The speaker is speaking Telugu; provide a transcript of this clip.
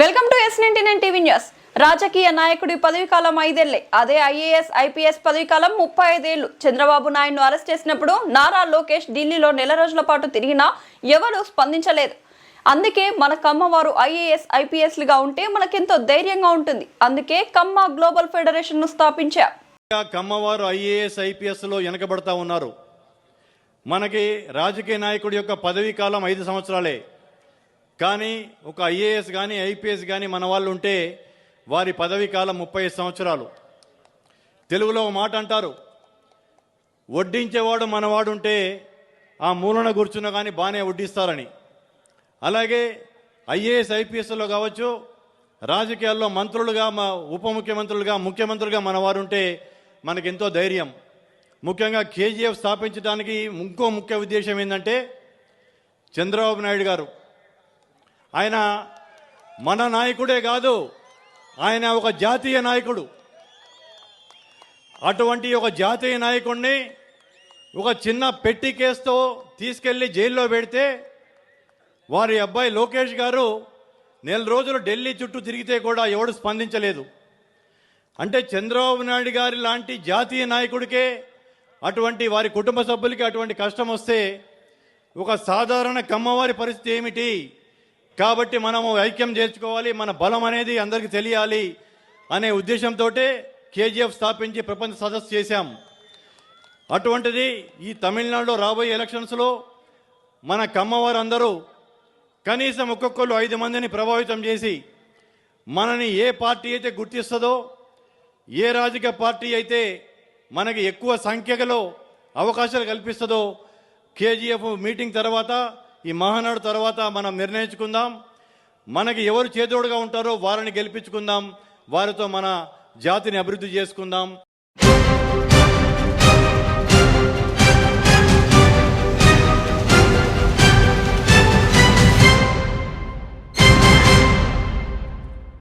Welcome to ninety nine TV news. రాజకీయ నాయకుడి పదవి కాలం ఐదేళ్ళే. అదే ఐఏఎస్ ఐపీఎస్ పదవి కాలం ముప్పై ఐదేళ్ళు చంద్రబాబు నాయుడును అరెస్ట్ చేసినప్పుడు నారా లోకేష్ ఢిల్లీలో నెల రోజుల పాటు తిరిగినా ఎవరూ స్పందించలేదు. అందుకే మన కమ్మవారు ఐఏఎస్ ఐపీఎస్లుగా ఉంటే మనకెంతో ధైర్యంగా ఉంటుంది. అందుకే కమ్మ గ్లోబల్ ఫెడరేషన్ను స్థాపించాం కమ్మవారు ఐఏఎస్ ఐపీఎస్లో వెనకబడతా ఉన్నారు. మనకి రాజకీయ నాయకుడి యొక్క పదవీ కాలం ఐదు సంవత్సరాలే. కానీ ఒక ఐఏఎస్ కానీ ఐపీఎస్ కానీ మన వాళ్ళు ఉంటే వారి పదవీ కాలం ముప్పై సంవత్సరాలు. తెలుగులో మాట అంటారు వడ్డించేవాడు మనవాడు ఉంటే ఆ మూలన కూర్చున్న కానీ బాగానే వడ్డిస్తారని. అలాగే ఐఏఎస్ ఐపీఎస్లో కావచ్చు రాజకీయాల్లో మంత్రులుగా మా ఉప ముఖ్యమంత్రులుగా ముఖ్యమంత్రులుగా మనవారు ఉంటే మనకెంతో ధైర్యం. ముఖ్యంగా కేజీఎఫ్ స్థాపించడానికి ఇంకో ముఖ్య ఉద్దేశం ఏంటంటే చంద్రబాబు నాయుడు గారు. ఆయన మన నాయకుడే కాదు ఆయన ఒక జాతీయ నాయకుడు. అటువంటి ఒక జాతీయ నాయకుడిని ఒక చిన్న పెట్టి కేసుతో తీసుకెళ్ళి జైల్లో పెడితే వారి అబ్బాయి లోకేష్ గారు నెల రోజులు ఢిల్లీ చుట్టూ తిరిగితే కూడా ఎవడు స్పందించలేదు. అంటే చంద్రబాబు నాయుడు గారి లాంటి జాతీయ నాయకుడికే అటువంటి వారి కుటుంబ సభ్యులకి అటువంటి కష్టం వస్తే ఒక సాధారణ కమ్మవారి పరిస్థితి ఏమిటి? కాబట్టి మనము ఐక్యం చేర్చుకోవాలి మన బలం అనేది అందరికీ తెలియాలి అనే ఉద్దేశంతో కేజీఎఫ్ స్థాపించి ప్రపంచ సదస్సు చేశాం. అటువంటిది ఈ తమిళనాడులో రాబోయే ఎలక్షన్స్లో మన కమ్మవారు అందరూ కనీసం ఒక్కొక్కరు ఐదు మందిని ప్రభావితం చేసి మనని ఏ పార్టీ అయితే గుర్తిస్తుందో ఏ రాజకీయ పార్టీ అయితే మనకి ఎక్కువ సంఖ్యలో అవకాశాలు కల్పిస్తుందో కేజీఎఫ్ మీటింగ్ తర్వాత ఈ మహానాడు తర్వాత మనం నిర్ణయించుకుందాం. మనకి ఎవరు చేదోడుగా ఉంటారో వారిని గెలిపించుకుందాం. వారితో మన జాతిని అభివృద్ధి చేసుకుందాం.